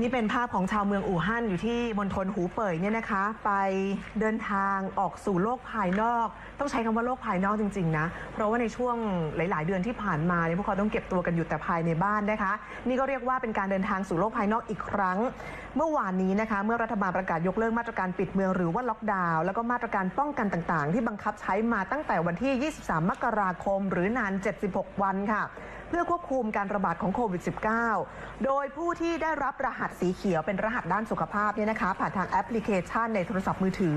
นี่เป็นภาพของชาวเมืองอู่ฮั่นอยู่ที่มณฑลหูเป่ยเนี่ยนะคะ ไปเดินทางออกสู่โลกภายนอก ต้องใช้คำว่าโลกภายนอกจริงๆนะ เพราะว่าในช่วงหลาย ๆ เดือนที่ผ่านมาเนี่ยพวกเขาต้องเก็บตัวกันอยู่แต่ภายในบ้านนะคะ นี่ก็เรียกว่าเป็นการเดินทางสู่โลกภายนอกอีกครั้ง เมื่อวานนี้นะคะ เมื่อรัฐบาลประกาศยกเลิกมาตรการปิดเมืองหรือว่าล็อกดาวน์แล้วก็มาตรการป้องกันต่างๆ ที่บังคับใช้มาตั้งแต่วันที่ 23 มกราคม หรือนาน 76 วันค่ะ เพื่อควบคุมการระบาดของโควิด -19 โดยผู้ที่ได้รับรหัสสีเขียวเป็นรหัสด้านสุขภาพเนี่ยนะคะ ผ่านทางแอปพลิเคชันในโทรศัพท์มือถือ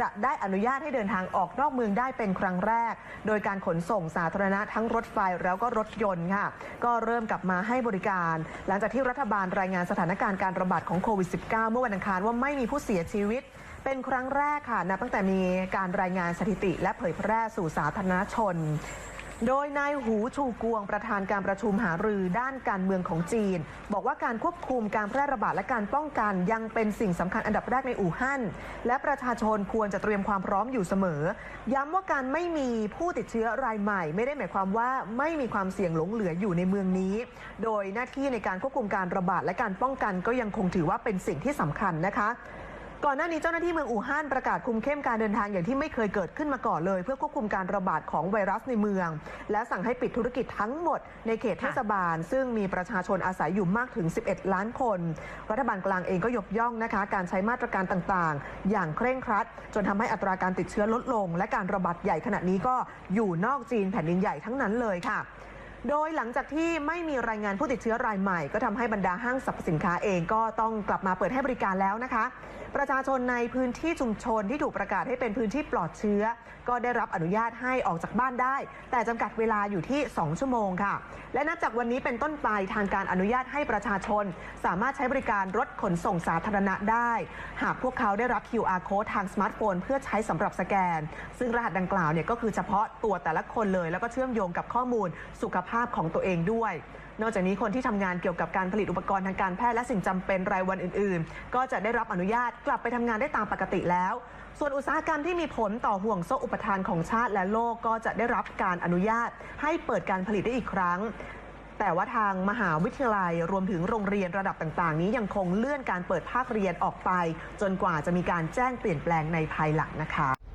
จะได้อนุญาตให้เดินทางออกนอกเมืองได้เป็นครั้งแรก โดยการขนส่งสาธารณะทั้งรถไฟแล้วก็รถยนต์ค่ะ ก็เริ่มกลับมาให้บริการ หลังจากที่รัฐบาลรายงานสถานการณ์การระบาดของโควิด -19 เมื่อวันอังคารว่าไม่มีผู้เสียชีวิตเป็นครั้งแรกค่ะนับตั้งแต่มีการรายงานสถิติและเผยแพร่สู่สาธารณชน โดยนายหูชูกวงประธานการประชุมหารือด้านการเมืองของจีน บอกว่าการควบคุมการแพร่ระบาดและการป้องกันยังเป็นสิ่งสำคัญอันดับแรกในอู่ฮั่นและประชาชนควรจะเตรียมความพร้อมอยู่เสมอ ย้ำว่าการไม่มีผู้ติดเชื้อรายใหม่ ไม่ได้หมายความว่าไม่มีความเสี่ยงหลงเหลืออยู่ในเมืองนี้ โดยหน้าที่ในการควบคุมการระบาดและการป้องกันก็ยังคงถือว่าเป็นสิ่งที่สำคัญนะคะ ก่อนหน้านี้เจ้าหน้าที่เมืองอู่ฮั่นประกาศคุมเข้มการเดินทางอย่างที่ไม่เคยเกิดขึ้นมาก่อนเลย เพื่อควบคุมการระบาดของไวรัสในเมือง และสั่งให้ปิดธุรกิจทั้งหมดในเขตเทศบาล ซึ่งมีประชาชนอาศัยอยู่มากถึง 11 ล้านคน รัฐบาลกลางเองก็ยกย่องนะคะ การใช้มาตรการต่างๆ อย่างเคร่งครัด จนทำให้อัตราการติดเชื้อลดลง และการระบาดใหญ่ขณะนี้ก็อยู่นอกจีนแผ่นดินใหญ่ทั้งนั้นเลยค่ะ โดยหลังจากที่ไม่มีรายงานผู้ติดเชื้อรายใหม่ ก็ทำให้บรรดาห้างสรรพสินค้าเองก็ต้องกลับมาเปิดให้บริการแล้วนะคะ ประชาชนในพื้นที่ชุมชนที่ถูกประกาศให้เป็นพื้นที่ปลอดเชื้อ ก็ได้รับอนุญาตให้ออกจากบ้านได้ แต่จำกัดเวลาอยู่ที่ 2 ชั่วโมงค่ะ และนับจากวันนี้เป็นต้นไปทางการอนุญาตให้ประชาชน สามารถใช้บริการรถขนส่งสาธารณะได้ หากพวกเขาได้รับ QR code ทางสมาร์ทโฟน เพื่อใช้สำหรับสแกน ซึ่งรหัสดังกล่าวเนี่ยก็คือเฉพาะตัวแต่ละคนเลย แล้วก็เชื่อมโยงกับข้อมูลสุขภาพพของตัวเองด้วย นอกจากนี้คนที่ทำงานเกี่ยวกับการผลิตอุปกรณ์ทางการแพทย์และสิ่งจำเป็นรายวันอื่น ๆ ก็จะได้รับอนุญาตกลับไปทำงานได้ตามปกติแล้ว ส่วนอุตสาหกรรมที่มีผลต่อห่วงโซ่อุปทานของชาติและโลกก็จะได้รับการอนุญาต ให้เปิดการผลิตได้อีกครั้งแต่ว่าทางมหาวิทยาลัยรวมถึงโรงเรียนระดับต่าง ๆ นี้ยังคงเลื่อนการเปิดภาคเรียนออกไป จนกว่าจะมีการแจ้งเปลี่ยนแปลงในภายหลังนะคะ